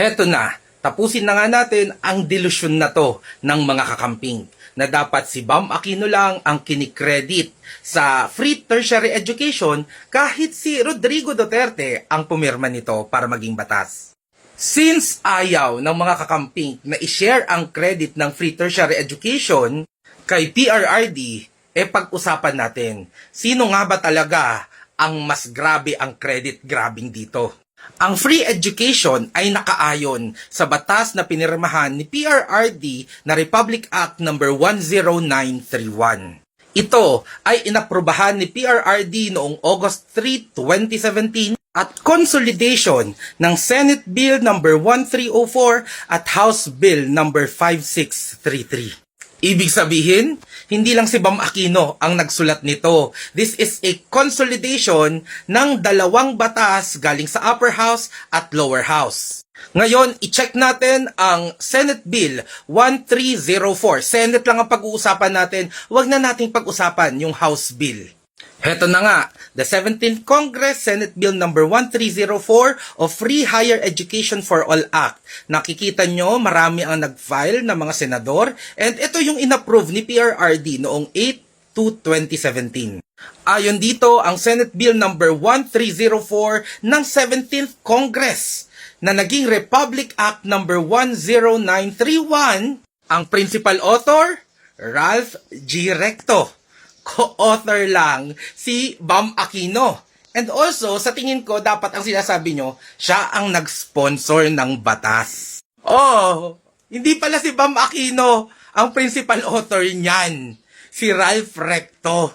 Heto na, tapusin na nga natin ang delusyon na to ng mga kakamping na dapat si Bam Aquino lang ang kinikredit sa free tertiary education kahit si Rodrigo Duterte ang pumirma nito para maging batas. Since ayaw ng mga kakamping na i-share ang credit ng free tertiary education kay PRRD, e pag-usapan natin, sino nga ba talaga ang mas grabe ang credit grabbing dito? Ang free education ay nakaayon sa batas na pinirmahan ni PRRD na Republic Act No. 10931. Ito ay inaprubahan ni PRRD noong August 3, 2017 at consolidation ng Senate Bill No. 1304 at House Bill No. 5633. Ibig sabihin, hindi lang si Bam Aquino ang nagsulat nito. This is a consolidation ng dalawang batas galing sa upper house at lower house. Ngayon, i-check natin ang Senate Bill 1304. Senate lang ang pag-uusapan natin. Huwag na nating pag-usapan yung House Bill. Heto na nga, the 17th Congress Senate Bill number 1304 of Free Higher Education for All Act. Nakikita nyo, marami ang nag-file ng mga senador and ito yung inapprove ni PRRD noong 8 to 2017. Ayon dito, ang Senate Bill number 1304 ng 17th Congress na naging Republic Act number 10931, ang principal author, Ralph G. Recto co-author lang si Bam Aquino. And also, sa tingin ko, dapat ang sinasabi nyo, siya ang nag-sponsor ng batas. Oh, hindi pala si Bam Aquino ang principal author niyan. Si Ralph Recto.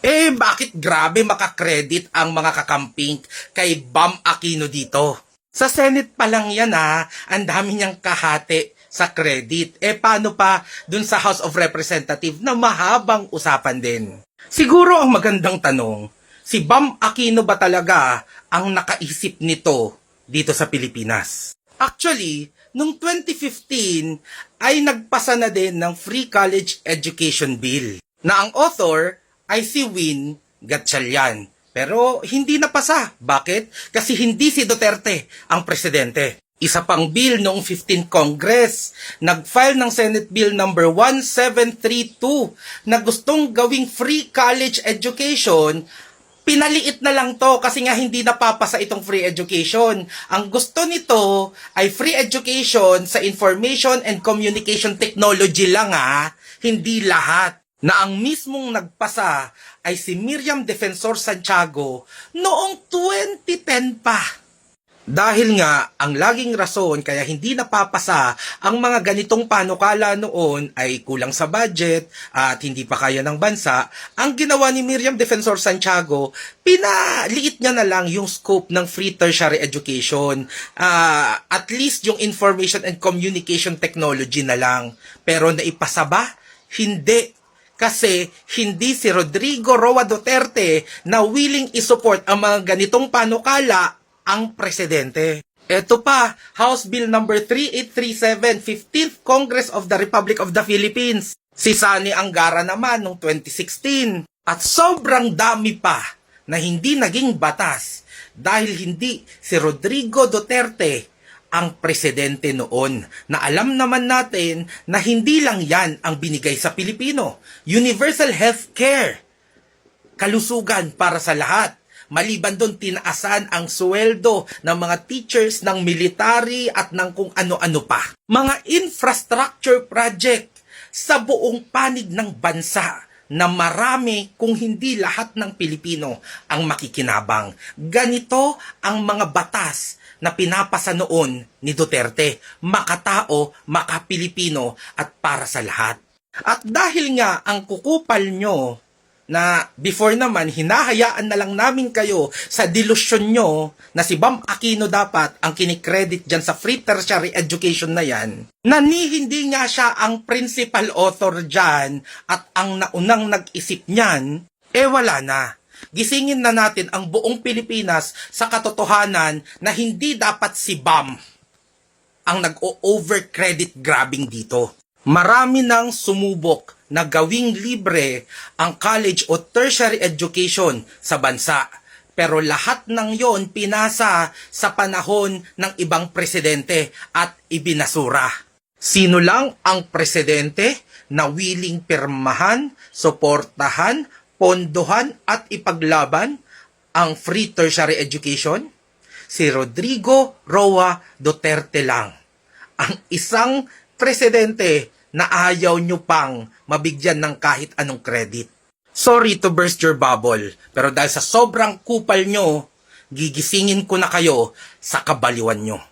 Eh, bakit grabe makakredit ang mga kakamping kay Bam Aquino dito? Sa Senate pa lang yan ha, ang dami niyang kahati sa credit. Eh paano pa dun sa House of Representative na mahabang usapan din? Siguro ang magandang tanong, si Bam Aquino ba talaga ang nakaisip nito dito sa Pilipinas? Actually, noong 2015 ay nagpasa na din ng Free College Education Bill na ang author ay si Win Gatchalian. Pero hindi napasa. Bakit? Kasi hindi si Duterte ang presidente. Isa pang bill noong 15 Congress, nag-file ng Senate Bill number 1732 na gustong gawing free college education pinaliit na lang to kasi nga hindi napapasa itong free education. Ang gusto nito ay free education sa information and communication technology lang ha, hindi lahat. Na ang mismong nagpasa ay si Miriam Defensor Santiago noong 2010 pa. Dahil nga, ang laging rason kaya hindi napapasa ang mga ganitong panukala noon ay kulang sa budget at hindi pa kaya ng bansa, ang ginawa ni Miriam Defensor Santiago, pinaliit niya na lang yung scope ng free tertiary education. Ah, at least yung information and communication technology na lang. Pero naipasa ba? Hindi kasi hindi si Rodrigo Roa Duterte na willing isupport ang mga ganitong panukala ang presidente. Ito pa, House Bill number 3837, 15th Congress of the Republic of the Philippines. Si Sani Angara naman noong 2016. At sobrang dami pa na hindi naging batas dahil hindi si Rodrigo Duterte ang presidente noon na alam naman natin na hindi lang yan ang binigay sa Pilipino. Universal health care kalusugan para sa lahat. Maliban doon, tinaasan ang sweldo ng mga teachers ng military at ng kung ano-ano pa. Mga infrastructure project sa buong panig ng bansa na marami kung hindi lahat ng Pilipino ang makikinabang. Ganito ang mga batas na pinapasa noon ni Duterte. Makatao, makapilipino at para sa lahat. At dahil nga ang kukupal nyo na before naman, hinahayaan na lang namin kayo sa delusyon nyo na si Bam Aquino dapat ang kinikredit dyan sa free tertiary education na yan, na ni hindi nga siya ang principal author dyan at ang naunang nag-isip niyan, eh wala na. Gisingin na natin ang buong Pilipinas sa katotohanan na hindi dapat si Bam ang nag-over credit grabbing dito. Marami nang sumubok na gawing libre ang college o tertiary education sa bansa. Pero lahat ng yon pinasa sa panahon ng ibang presidente at ibinasura. Sino lang ang presidente na willing pirmahan, suportahan, pondohan at ipaglaban ang free tertiary education? Si Rodrigo Roa Duterte lang. Ang isang presidente na ayaw nyo pang mabigyan ng kahit anong credit. Sorry to burst your bubble, pero dahil sa sobrang kupal nyo, gigisingin ko na kayo sa kabaliwan nyo.